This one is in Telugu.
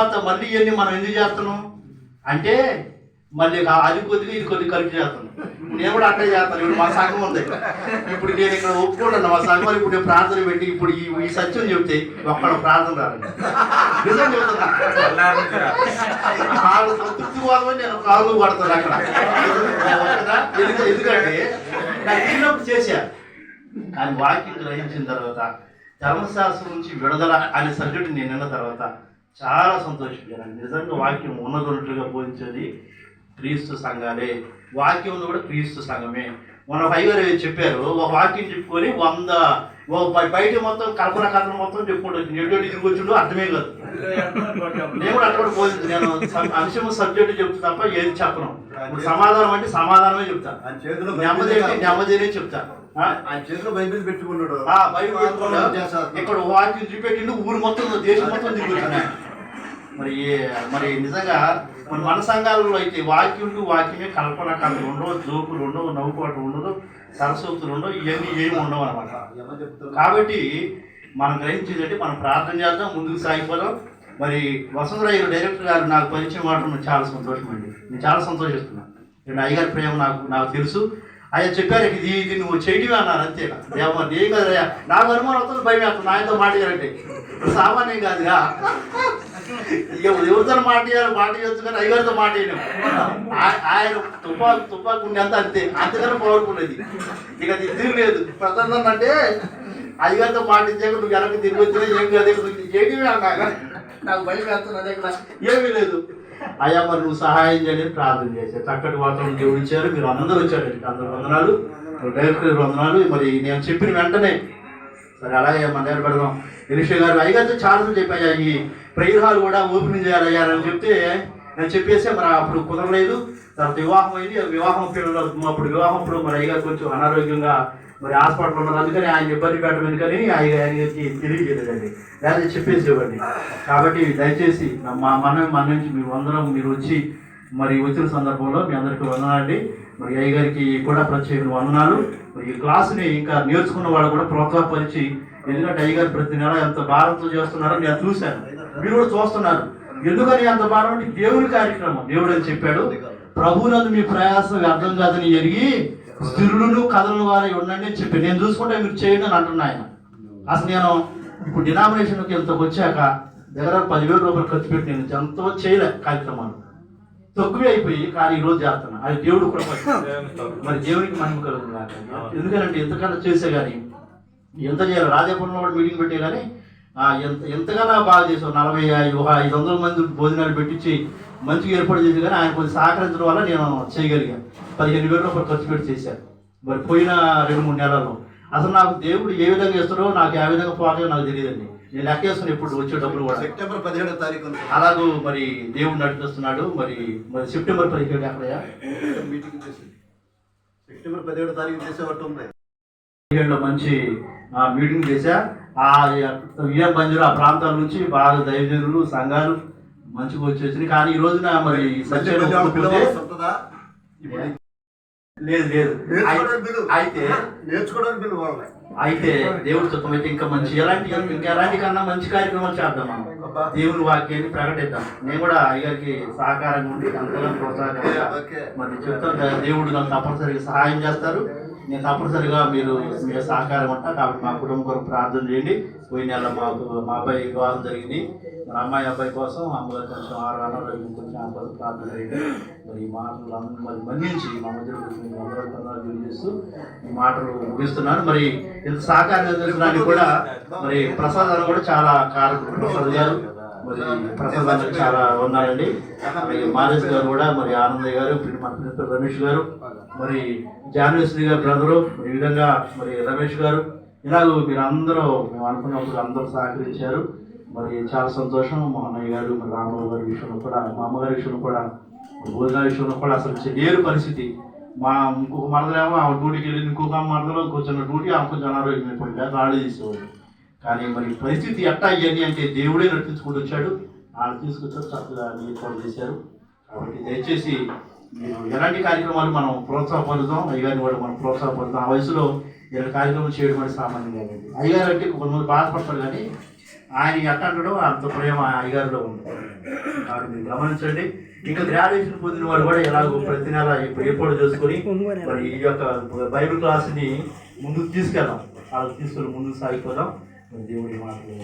తర్వాత మళ్ళీ ఇవన్నీ మనం ఎందుకు చేస్తున్నాం? అంటే మళ్ళీ అది కొద్దిగా ఇది కొద్దిగా కలిపి చేస్తున్నాం. నేను కూడా అట్లా చేస్తాను. ఇప్పుడు మా సంఘం ఉంది. ఇప్పుడు నేను ఇక్కడ ఒప్పుకుంటాను మా సంఘం ఇప్పుడు నేను ప్రార్థన పెట్టి ఇప్పుడు ఈ ఈ సత్యం చెప్తే ఒక్కడ ప్రార్థన రారండి నిజం చెప్తున్నా. వాళ్ళు సంతృప్తి కోసమని నేను కాళ్ళు పడతాను అక్కడ. ఎందుకంటే నాకు చిన్నప్పుడు చేశా. కానీ వాక్యం గ్రహించిన తర్వాత ధర్మశాస్త్రం నుంచి విడుదల అనే సబ్జెక్ట్ నేను విన్న తర్వాత చాలా సంతోషించారండి నిజంగా వాక్యం ఉన్నదొన్నట్లుగా బోధించేది క్రీస్తు సంఘాలే. వాక్యంలో కూడా క్రీస్తు సంఘమే. మన పైగారు చెప్పారు ఒక వాక్యం చెప్పుకొని వంద బయట మొత్తం కల్పన కథలు మొత్తం చెప్పుకుంటూ ఎటువంటి తిరిగి వచ్చిండో అర్థమే కాదు. నేను కూడా అక్కడ బోధించు నేను అంశం సబ్జెక్ట్ చెప్తా తప్ప ఏది చెప్పను. సమాధానం అంటే సమాధానమే చెప్తా. ఆయన చేతిలో నెమ్మది అంటే నెమ్మదినే చెప్తా. ఆ? ఆయన చేతిలో బైబిల్ పెట్టుకున్నాడు. ఆ బైబిల్ ఇక్కడ వాక్యం చూపెట్టిండు ఊరు మొత్తం దేశం మొత్తం తిరుగుతున్నాయి మరి మరి నిజంగా మన మన సంఘాలలో అయితే వాక్యులు వాక్యమే కల్పన కథలు ఉండవు జోకులు ఉండవు నవ్వుకోవటం ఉండదు. సరస్వతులు ఉండవు ఇవన్నీ ఏమి ఉండవు అనమాట. కాబట్టి మనం గ్రహించేదంటే మనం ప్రార్థన చేద్దాం ముందుకు సాగిపోదాం. మరి వసంతరాయ డైరెక్టర్ గారు నాకు పరిచయం నాకు చాలా సంతోషం అండి. నేను చాలా సంతోషిస్తున్నాను నేను అయ్యగారి ప్రేమ నాకు నాకు తెలుసు. ఆయన చెప్పారు ఇది ఇది నువ్వు చేయటమే అన్నారు అంతే. దేవ ఏం కదయ్యా నాకు అనుమానం అవుతుంది భయం వేస్తుంది. ఆయనతో మాట్లాడారంటే. సామాన్యం కాదుగా. ఇక ఎవరితో మాట్లాడాలి మాట చేయొచ్చు కానీ అయ్యగారితో మాట ఆ- ఆయన తుపాకు తుపాకు ఉండేంత అంతే. అంతకన్నా పవర్ అది ఇక అది తిరగలేదు ప్రసన్న అంటే అయ్యగారితో మాటించాక నువ్వు వెనక్కి తిరిగి వచ్చినా ఏం కాదు ఏమీ అన్నాక నాకు భయం వేస్తున్నది ఇక్కడ ఏమీ లేదు. అయ్యా మరి నువ్వు సహాయం చేయని ప్రార్థన చేశారు చక్కటి వాతావరణం దేవుడు ఇచ్చారు. మీరు అందరూ వచ్చారు అందరు వందనాలు. డైరెక్టర్ వందనాలు. మరి నేను చెప్పిన వెంటనే సరే అలాగే మన దగ్గర పెడదాం. ఎలిషా గారు అయ్యగారితో చాలా చెప్పాయా ఈ ప్రేయర్ హాల్ కూడా ఓపెన్ చేయాలయ్యా అని చెప్తే నేను చెప్పేసి మరి అప్పుడు కుదరలేదు. తర్వాత వివాహం అయింది. వివాహం పిల్లలు అప్పుడు వివాహం అప్పుడు మరి అయ్యగారు కొంచెం అనారోగ్యంగా మరి హాస్పిటల్ ఉన్నారు. అందుకని ఆయన ఇబ్బంది పెట్టడం ఎందుకని ఆయన ఆయనకి తెలియజేయలేదండి. లేదా చెప్పేసి ఇవ్వండి కాబట్టి దయచేసి మా మన మన నుంచి మీరు అందరం మీరు వచ్చి మరి వచ్చిన సందర్భంలో మీ అందరికీ వందనాలండి. మరి అయ్య గారికి కూడా ప్రత్యేక వందనాలు. మరి ఈ క్లాసుని ఇంకా నేర్చుకున్న వాళ్ళు కూడా ప్రోత్సాహపరిచి ఎందుకంటే అయ్య గారు ప్రతి నెల ఎంత భారంతో చేస్తున్నారో నేను చూశాను. మీరు కూడా చూస్తున్నారు. ఎందుకని అంత భారం అంటే దేవుని కార్యక్రమం. దేవుడు అని చెప్పాడు. ప్రభునందు మీ ప్రయాసం అర్థం కాదని ఎరిగి స్థిరులను కథలను వారి ఉండండి అని చెప్పి నేను చూసుకుంటే మీరు చేయండి అని అంటున్నా ఆయన. అసలు నేను ఇప్పుడు డినామినేషన్కి ఎంత వచ్చాక దగ్గర పదివేల రూపాయలు ఖర్చు పెట్టి నేను ఎంతో చేయలే కార్యక్రమాలు. తక్కువే అయిపోయి కానీ ఈ రోజు చేస్తున్నా. అది దేవుడు కూడా మరి దేవునికి మహిమ కలుగుతుంది. ఎందుకంటే ఎంతకన్నా చేసే కానీ ఎంత చేయాలి రాజాపురంలో కూడా మీటింగ్ పెట్టే కానీ ఎంత ఎంతగానో బాగా చేసావు. నలభై ఐదు ఐదు వందల మంది భోజనాలు పెట్టించి మంచిగా ఏర్పాటు చేసి కానీ ఆయన కొంచెం సహకరించడం వల్ల నేను చేయగలిగాను పదిహేను వేల రూపాయలు ఖర్చు పెట్టి చేశాను మరి పోయిన రెండు మూడు నెలల్లో. అసలు నాకు దేవుడు ఏ విధంగా ఇస్తాడో నాకు ఏ విధంగా పోతాయో నాకు తెలియదండి. నేను లెక్కేస్తాను ఎప్పుడు వచ్చే డబ్బులు కూడా. సెప్టెంబర్ పదిహేడో తారీఖు అలాగూ మరి దేవుడు నడిపిస్తున్నాడు. మరి మరి సెప్టెంబర్ పదిహేడు ఎక్కడయ్యా? మీటింగ్ సెప్టెంబర్ పదిహేడో తారీఖు చేసేవాటి ఉంది పదిహేడులో మంచి ఆ, మీటింగ్ చేశా. ఆ విఎం బంజరు ఆ ప్రాంతాల నుంచి బాగా దైవజనులు సంఘాలు మంచిగా వచ్చేసింది కానీ ఈ రోజున మరి సత్యం మధ్య ఒప్పుకుంటే- పిల్లవాళ్ళు వస్తుందా? ఇప్పుడు లేదు లేదు. అయితే నేర్చుకోవడానికి పిలువు. అయితే దేవుడి చిత్తం అయితే ఇంకా మంచి ఎలాంటి ఇంకా ఎలాంటి కన్నా మంచి కార్యక్రమాలు చేద్దాం మనం. దేవుని వాక్యాన్ని ప్రకటిద్దాం నేను కూడా అయ్యగారికి సహకారంగా ఉండి అంతగా ప్రోత్సాహంగా ఓకే. మరి చెప్తాను దేవుడు నాకు తప్పనిసరిగా సహాయం చేస్తారు నేను తప్పనిసరిగా మీరు మీ సహకారం ఉంటా కాబట్టి మా కుటుంబం కొరకు ప్రార్థన చేయండి పోయిన నెల మాకు మా అబ్బాయి వివాహం జరిగింది మరి అమ్మాయి అబ్బాయి కోసం అమ్మగారు కొంచెం ఆరు అనారోగ్యం కొంచెం అబ్బాయి ప్రార్థన మరి ఈ మాటలు అందరూ మరి మన్నించి మా మధ్యలో అందరూ తెలియజేస్తూ ఈ మాటలు ముగిస్తున్నాను. మరి ఇంత సహకారం అందించడానికి కూడా మరి ప్రసాదాలు కూడా చాలా కారకులు ప్రసాద్ గారు మరి ప్రసాదాలు చాలా ఉన్నారండి మరి మారేష్ గారు కూడా మరి ఆనందయ్య గారు ఇప్పుడు మన ప్రిన్సిపల్ రమేష్ గారు మరి జాన్వేశ్వరి గారు బ్రదరు ఈ విధంగా మరి రమేష్ గారు ఇలాగ మీరు అందరూ మేము అనుకున్నప్పుడు అందరూ సహకరించారు. మరి చాలా సంతోషం. మా అన్నయ్య గారు మరి రామబాబు గారి విషయంలో కూడా మా అమ్మగారి విషయంలో కూడా భోజనాల విషయంలో కూడా అసలు లేరు పరిస్థితి. మా ఇంకొక మరదలేమో ఆమె డ్యూటీకి వెళ్ళి ఇంకొక మరదలో కొంచెం డ్యూటీ ఆమె కొంచెం అనారోగ్యమైపోయింది అయిపోయింది రాళ్ళు తీసేవాడు కానీ మరి పరిస్థితి ఎట్టా అయ్యింది అంటే దేవుడే నడిపించుకుంటూ వచ్చాడు. వాళ్ళు తీసుకొచ్చారు చక్కగా ఏర్పాటు చేశారు. కాబట్టి దయచేసి మీరు ఎలాంటి కార్యక్రమాలు మనం ప్రోత్సాహం పొందుతాం? అయ్యగారిని కూడా మనం ప్రోత్సాహం ఆ వయసులో ఇలా కార్యక్రమం చేయడం అనేది సామాన్యం కాదండి. అయ్యగారు అంటే కొంతమంది బాధపడతారు కానీ ఆయన ఎట్ట అంత ప్రేమ ఆ అయ్యగారిలో ఉంది. కాబట్టి మీరు గమనించండి. ఇంకా గ్రాడ్యుయేషన్ పొందిన వాడు కూడా ఎలాగో ప్రతి నెల ఇప్పుడు ఏర్పాటు చేసుకొని మరి ఈ యొక్క బైబిల్ క్లాస్ని ముందుకు తీసుకెళ్దాం. వాళ్ళకి తీసుకొని ముందుకు సాగిపోదాం. దేవుడి మాటలు